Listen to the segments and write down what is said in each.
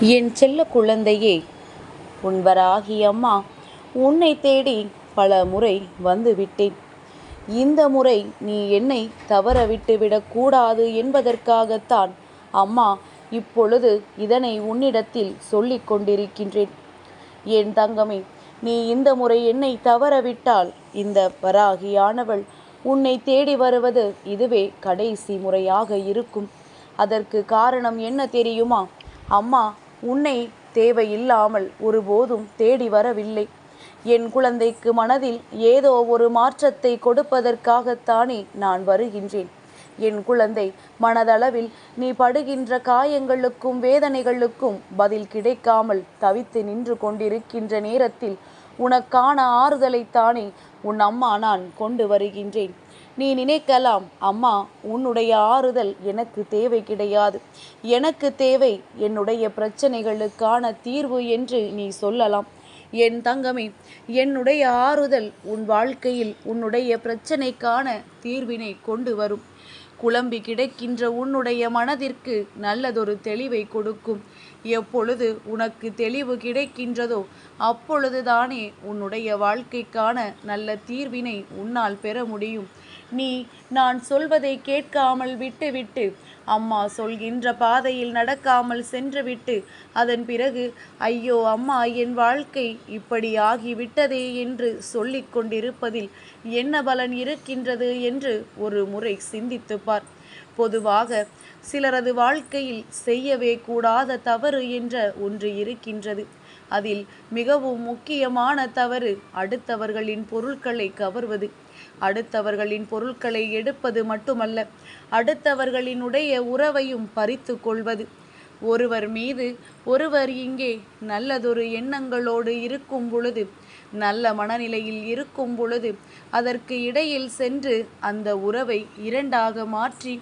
என் செல்ல குழந்தையே உன்வராகி அம்மா உன்னை தேடி பல முறை வந்து விட்டேன். இந்த முறை நீ என்னை தவற விட்டுவிடக்கூடாது என்பதற்காகத்தான் அம்மா இப்பொழுது இதனை உன்னிடத்தில் சொல்லிக் கொண்டிருக்கின்றேன். என் தங்கமே நீ இந்த முறை என்னை தவறவிட்டால் இந்த வராகியானவள் உன்னை தேடி வருவது இதுவே கடைசி முறையாக இருக்கும். அதற்கு காரணம் என்ன தெரியுமா? அம்மா உன்னை தேவையில்லாமல் ஒருபோதும் தேடி வரவில்லை. என் குழந்தைக்கு மனதில் ஏதோ ஒரு மாற்றத்தை கொடுப்பதற்காகத்தானே நான் வருகின்றேன். என் குழந்தை மனதளவில் நீ படுகின்ற காயங்களுக்கும் வேதனைகளுக்கும் பதில் கிடைக்காமல் தவித்து நின்று கொண்டிருக்கின்ற நேரத்தில் உனக்கான ஆறுதலைத்தானே உன் அம்மா நான் கொண்டு வருகின்றேன். நீ நினைக்கலாம் அம்மா உன்னுடைய ஆறுதல் எனக்கு தேவை கிடையாது. எனக்கு தேவை என்னுடைய பிரச்சனைகளுக்கான தீர்வு என்று நீ சொல்லலாம். என் தங்கமே என்னுடைய ஆறுதல் உன் வாழ்க்கையில் உன்னுடைய பிரச்சனைக்கான தீர்வினை கொண்டு வரும். குழம்பி கிடக்கின்ற உன்னுடைய மனதிற்கு நல்லதொரு தெளிவை கொடுக்கும். எப்பொழுது உனக்கு தெளிவு கிடைக்கின்றதோ அப்பொழுதுதானே உன்னுடைய வாழ்க்கைக்கான நல்ல தீர்வினை உன்னால் பெற முடியும். நீ நான் சொல்வதை கேட்காமல் விட்டுவிட்டு அம்மா சொல்கின்ற பாதையில் நடக்காமல் சென்றுவிட்டு அதன் பிறகு ஐயோ அம்மா என் வாழ்க்கை இப்படி ஆகிவிட்டதே என்று சொல்லிக் கொண்டிருப்பதில் என்ன பலன் இருக்கின்றது என்று ஒரு முறை சிந்தித்துப்பார் பொதுவாக சிலரது வாழ்க்கையில் செய்யவே கூடாத தவறு என்ற ஒன்று இருக்கின்றது. அதில் மிகவும் முக்கியமான தவறு அடுத்தவர்களின் பொருட்களை கவர்வது. அடுத்தவர்களின் பொருட்களை எடுப்பது மட்டுமல்ல அடுத்தவர்களினுடைய உறவையும் பறித்து கொள்வது. ஒருவர் மீது ஒருவர் இங்கே நல்லதொரு எண்ணங்களோடு இருக்கும் பொழுது நல்ல மனநிலையில் இருக்கும் பொழுது அதற்கு இடையில் சென்று அந்த உறவை இரண்டாக மாற்றி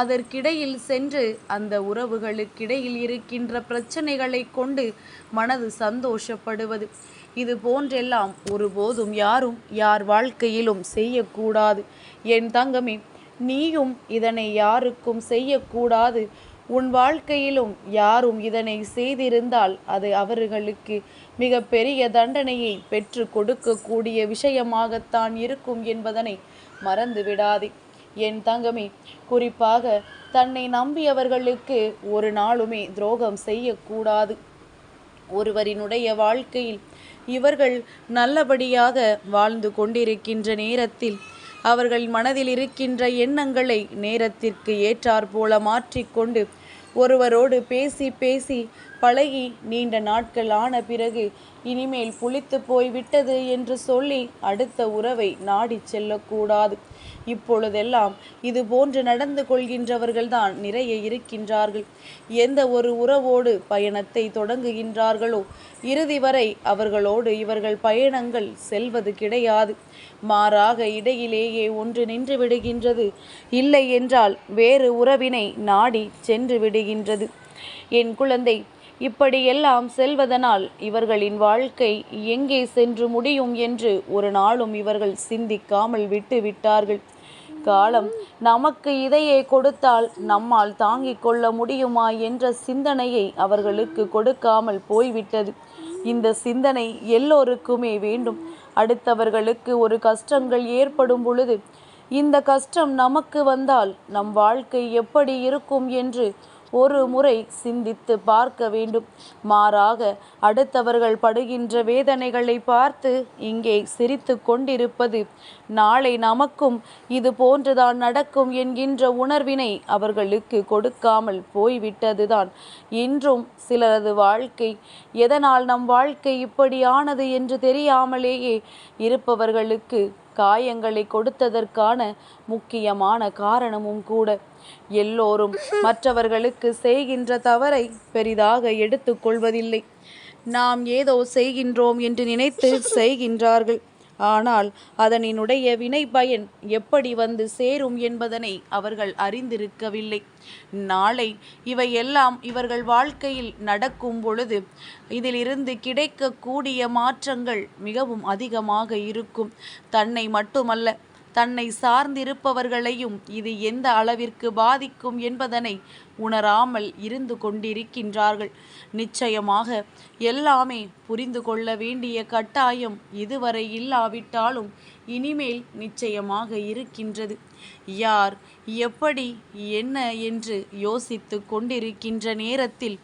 அதற்கிடையில் சென்று அந்த உறவுகளுக்கிடையில் இருக்கின்ற பிரச்சனைகளை கொண்டு மனது சந்தோஷப்படுவது. இது போன்றெல்லாம் ஒருபோதும் யாரும் யார் வாழ்க்கையிலும் செய்யக்கூடாது. என் தங்கமே நீயும் இதனை யாருக்கும் செய்யக்கூடாது. உன் வாழ்க்கையிலும் யாரும் இதனை செய்திருந்தால் அது அவர்களுக்கு மிக பெரிய தண்டனையை பெற்று கொடுக்கக்கூடிய விஷயமாகத்தான் இருக்கும் என்பதனை மறந்து விடாதே என் தங்கமே குறிப்பாக தன்னை நம்பியவர்களுக்கு ஒரு நாளுமே துரோகம் செய்யக்கூடாது. ஒருவரினுடைய வாழ்க்கையில் இவர்கள் நல்லபடியாக வாழ்ந்து கொண்டிருக்கின்ற நேரத்தில் அவர்கள் மனதில் இருக்கின்ற எண்ணங்களை நேரத்திற்கு ஏற்றாற்போல மாற்றிக்கொண்டு ஒருவரோடு பேசி பேசி பழகி நீண்ட நாட்கள் ஆன பிறகு இனிமேல் புளித்து போய்விட்டது என்று சொல்லி அடுத்த உறவை நாடி செல்லக்கூடாது. இப்பொழுதெல்லாம் இது போன்று நடந்து கொள்கின்றவர்கள்தான் நிறைய இருக்கின்றார்கள். எந்த ஒரு உறவோடு பயணத்தை தொடங்குகின்றார்களோ இறுதி வரை அவர்களோடு இவர்கள் பயணங்கள் செல்வது கிடையாது. மாறாக இடையிலேயே ஒன்று நின்று விடுகின்றது. இல்லை என்றால் வேறு உறவினை நாடி சென்று விடுகின்றது. என் குழந்தை இப்படியெல்லாம் செல்வதனால் இவர்களின் வாழ்க்கை எங்கே சென்று முடியும் என்று ஒரு நாளும் இவர்கள் சிந்திக்காமல் விட்டு விட்டார்கள். காலம் நமக்கு இதையே கொடுத்தால் நம்மால் தாங்கிக் கொள்ள முடியுமா என்ற சிந்தனையை அவர்களுக்கு கொடுக்காமல் போய்விட்டது. இந்த சிந்தனை எல்லோருக்குமே வேண்டும். அடுத்தவர்களுக்கு ஒரு கஷ்டங்கள் ஏற்படும் பொழுது இந்த கஷ்டம் நமக்கு வந்தால் நம் வாழ்க்கை எப்படி இருக்கும் என்று ஒரு முறை சிந்தித்து பார்க்க வேண்டும். மாறாக அடுத்தவர்கள் படுகின்ற வேதனைகளை பார்த்து இங்கே சிரித்து கொண்டிருப்பது நாளை நமக்கும் இது போன்றுதான் நடக்கும் என்கின்ற உணர்வினை அவர்களுக்கு கொடுக்காமல் போய்விட்டதுதான். இன்றும் சிலரது வாழ்க்கை எதனால் நம் வாழ்க்கை இப்படியானது என்று தெரியாமலேயே இருப்பவர்களுக்கு காயங்களை கொடுத்ததற்கான முக்கியமான காரணமும் கூட. எல்லோரும் மற்றவர்களுக்கு செய்கின்ற தவறை பெரிதாக எடுத்துக்கொள்வதில்லை நாம் ஏதோ செய்கின்றோம் என்று நினைத்து செய்கின்றார்கள். ஆனால் அதனினுடைய வினை பயன் எப்படி வந்து சேரும் என்பதனை அவர்கள் அறிந்திருக்கவில்லை. நாளை இவையெல்லாம் இவர்கள் வாழ்க்கையில் நடக்கும் பொழுது இதிலிருந்து கிடைக்கக்கூடிய மாற்றங்கள் மிகவும் அதிகமாக இருக்கும். தன்னை மட்டுமல்ல தன்னை சார்ந்திருப்பவர்களையும் இது எந்த அளவிற்கு பாதிக்கும் என்பதனை உணராமல் இருந்து கொண்டிருக்கின்றார்கள். நிச்சயமாக எல்லாமே புரிந்து கொள்ள வேண்டிய கட்டாயம் இதுவரை இல்லாவிட்டாலும் இனிமேல் நிச்சயமாக இருக்கின்றது. யார் எப்படி என்ன என்று யோசித்து கொண்டிருக்கின்ற நேரத்தில்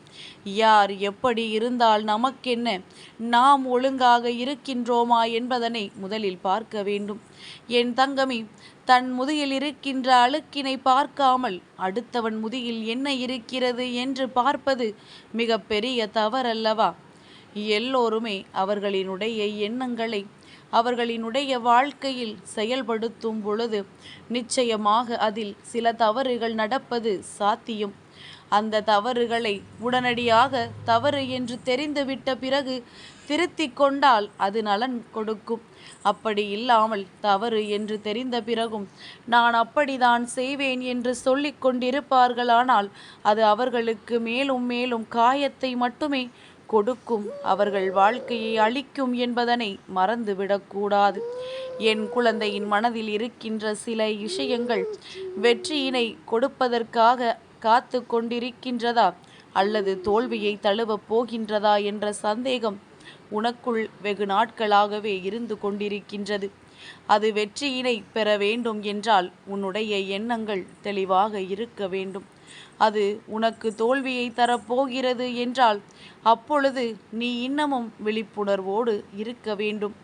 யார் எப்படி இருந்தால் நமக்கென்ன நாம் ஒழுங்காக இருக்கின்றோமா என்பதனை முதலில் பார்க்க வேண்டும். என் தங்கமே தன் முதுகில் இருக்கின்ற அழுக்கினை பார்க்காமல் அடுத்தவன் முதுகில் என்ன இருக்கிறது என்று பார்ப்பது மிக பெரிய தவறல்லவா? எல்லோருமே அவர்களினுடைய எண்ணங்களை அவர்களினுடைய வாழ்க்கையில் செயல்படுத்தும் பொழுது நிச்சயமாக அதில் சில தவறுகள் நடப்பது சாத்தியம். அந்த தவறுகளை உடனடியாக தவறு என்று தெரிந்துவிட்ட பிறகு திருத்தி கொண்டால் அது நலன் கொடுக்கும். அப்படி இல்லாமல் தவறு என்று தெரிந்த பிறகும் நான் அப்படிதான் செய்வேன் என்று சொல்லிக் கொண்டிருப்பார்களானால் அது அவர்களுக்கு மேலும் மேலும் காயத்தை மட்டுமே கொடுக்கும். அவர்கள் வாழ்க்கையை அளிக்கும் என்பதனை மறந்துவிடக்கூடாது என் குழந்தையின் மனதில் இருக்கின்ற சில விஷயங்கள் வெற்றியினை கொடுப்பதற்காக காத்து கொண்டிருக்கின்றதா அல்லது தோல்வியை தழுவப் போகின்றதா என்ற சந்தேகம் உனக்குள் வெகு நாட்களாகவே இருந்து கொண்டிருக்கின்றது. அது வெற்றியினை பெற வேண்டும் என்றால் உன்னுடைய எண்ணங்கள் தெளிவாக இருக்க வேண்டும். அது உனக்கு தோல்வியை தரப்போகிறது என்றால் அப்பொழுது நீ இன்னமும் விழிப்புணர்வோடு இருக்க வேண்டும்.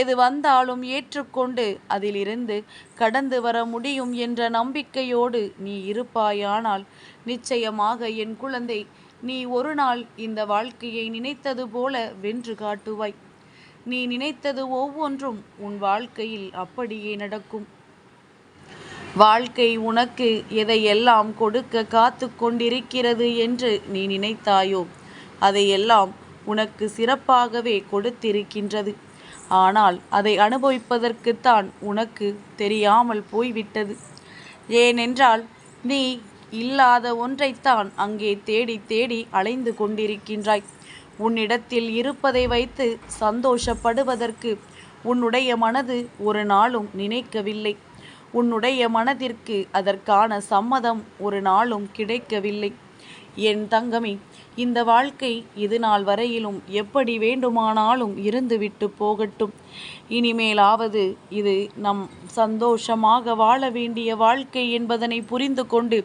எது வந்தாலும் ஏற்றுக்கொண்டு அதிலிருந்து கடந்து வர முடியும் என்ற நம்பிக்கையோடு நீ இருப்பாயானால் நிச்சயமாக என் குழந்தை நீ ஒரு நாள் இந்த வாழ்க்கையை நினைத்தது போல வென்று காட்டுவாய். நீ நினைத்தது ஒவ்வொன்றும் உன் வாழ்க்கையில் அப்படியே நடக்கும். வாழ்க்கை உனக்கு எதையெல்லாம் கொடுக்க காத்து கொண்டிருக்கிறது என்று நீ நினைத்தாயோ அதையெல்லாம் உனக்கு சிறப்பாகவே கொடுத்திருக்கின்றது. ஆனால் அதை அனுபவிப்பதற்குத்தான் உனக்கு தெரியாமல் போய்விட்டது. ஏனென்றால் நீ இல்லாத ஒன்றைத்தான் அங்கே தேடி தேடி அலைந்து கொண்டிருக்கின்றாய். உன்னிடத்தில் இருப்பதை வைத்து சந்தோஷப்படுவதற்கு உன்னுடைய மனது ஒரு நாளும் நினைக்கவில்லை. உன்னுடைய மனதிற்கு அதற்கான சம்மதம் ஒரு நாளும் கிடைக்கவில்லை. என் தங்கமே இந்த வாழ்க்கை இது நாள் வரையிலும் எப்படி வேண்டுமானாலும் இருந்துவிட்டு போகட்டும். இனிமேலாவது இது நம் சந்தோஷமாக வாழ வேண்டிய வாழ்க்கை என்பதனை புரிந்து கொண்டு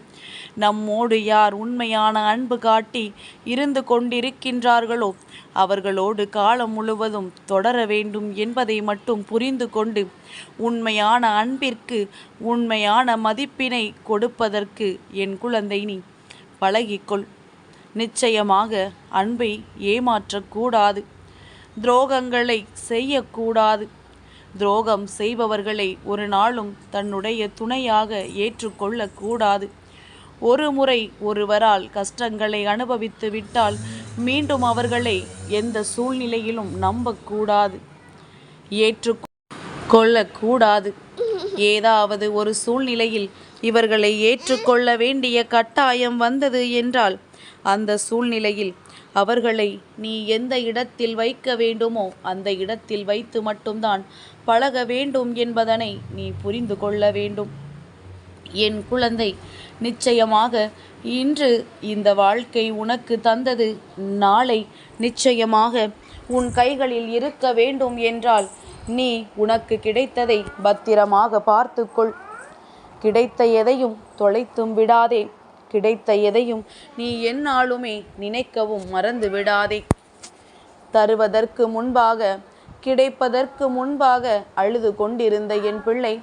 நம்மோடு யார் உண்மையான அன்பு காட்டி இருந்து கொண்டிருக்கின்றார்களோ அவர்களோடு காலம் முழுவதும் தொடர வேண்டும் என்பதை மட்டும் புரிந்து கொண்டு உண்மையான அன்பிற்கு உண்மையான மதிப்பினை கொடுப்பதற்கு என் குழந்தை நீ பழகிக்கொள். நிச்சயமாக அன்பை ஏமாற்றக்கூடாது துரோகங்களை செய்யக்கூடாது துரோகம் செய்பவர்களை ஒரு நாளும் தன்னுடைய துணையாக ஏற்றுக்கொள்ளக்கூடாது ஒரு முறை ஒருவரால் கஷ்டங்களை அனுபவித்து விட்டால் மீண்டும் அவர்களை எந்த சூழ்நிலையிலும் நம்பக்கூடாது ஏற்று கொள்ளக்கூடாது ஏதாவது ஒரு சூழ்நிலையில் இவர்களை ஏற்றுக்கொள்ள வேண்டிய கட்டாயம் வந்தது என்றால் அந்த சூழ்நிலையில் அவர்களை நீ எந்த இடத்தில் வைக்க வேண்டுமோ அந்த இடத்தில் வைத்து மட்டும்தான் பழக வேண்டும் என்பதனை நீ புரிந்து கொள்ள வேண்டும். என் குழந்தை நிச்சயமாக இன்று இந்த வாழ்க்கை உனக்கு தந்தது. நாளை நிச்சயமாக உன் கைகளில் இருக்க வேண்டும் என்றால் நீ உனக்கு கிடைத்ததை பத்திரமாக பார்த்துக்கொள். கிடைத்த எதையும் தொலைத்தும் விடாதே. கிடைத்த எதையும் நீ எந்நாளுமே நினைக்கவும் மறந்து விடாதே. தருவதற்கு முன்பாக கிடைப்பதற்கு முன்பாக அழுது கொண்டிருந்த என் பிள்ளை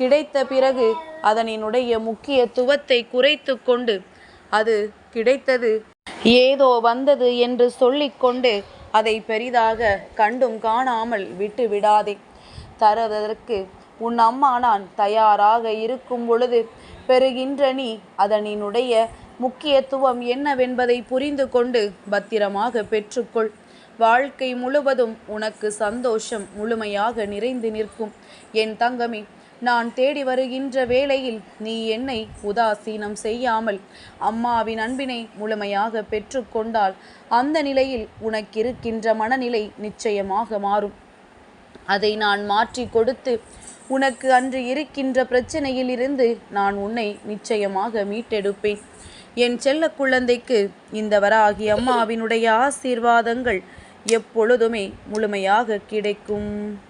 கிடைத்த பிறகு அதனினுடைய முக்கியத்துவத்தை குறைத்து கொண்டு அது கிடைத்தது ஏதோ வந்தது என்று சொல்லிக்கொண்டு அதை பெரிதாக கண்டும் காணாமல் விட்டு விடாதே. தருவதற்கு உன் அம்மா நான் தயாராக இருக்கும் பொழுது பெறுகின்ற நீ அதனினுடைய முக்கியத்துவம் என்னவென்பதை புரிந்து கொண்டு பத்திரமாக பெற்றுக்கொள். வாழ்க்கை முழுவதும் உனக்கு சந்தோஷம் முழுமையாக நிறைந்து நிற்கும். என் தங்கமே நான் தேடி வருகின்ற வேளையில் நீ என்னை உதாசீனம் செய்யாமல் அம்மாவின் அன்பினை முழுமையாக பெற்றுக்கொண்டால் அந்த நிலையில் உனக்கிருக்கின்ற மனநிலை நிச்சயமாக மாறும். அதை நான் மாற்றி கொடுத்து உனக்கு அன்று இருக்கின்ற பிரச்சனையிலிருந்து நான் உன்னை நிச்சயமாக மீட்டெடுப்பேன். என் செல்ல குழந்தைக்கு இந்த வராகி அம்மாவினுடைய ஆசீர்வாதங்கள் எப்பொழுதுமே முழுமையாக கிடைக்கும்.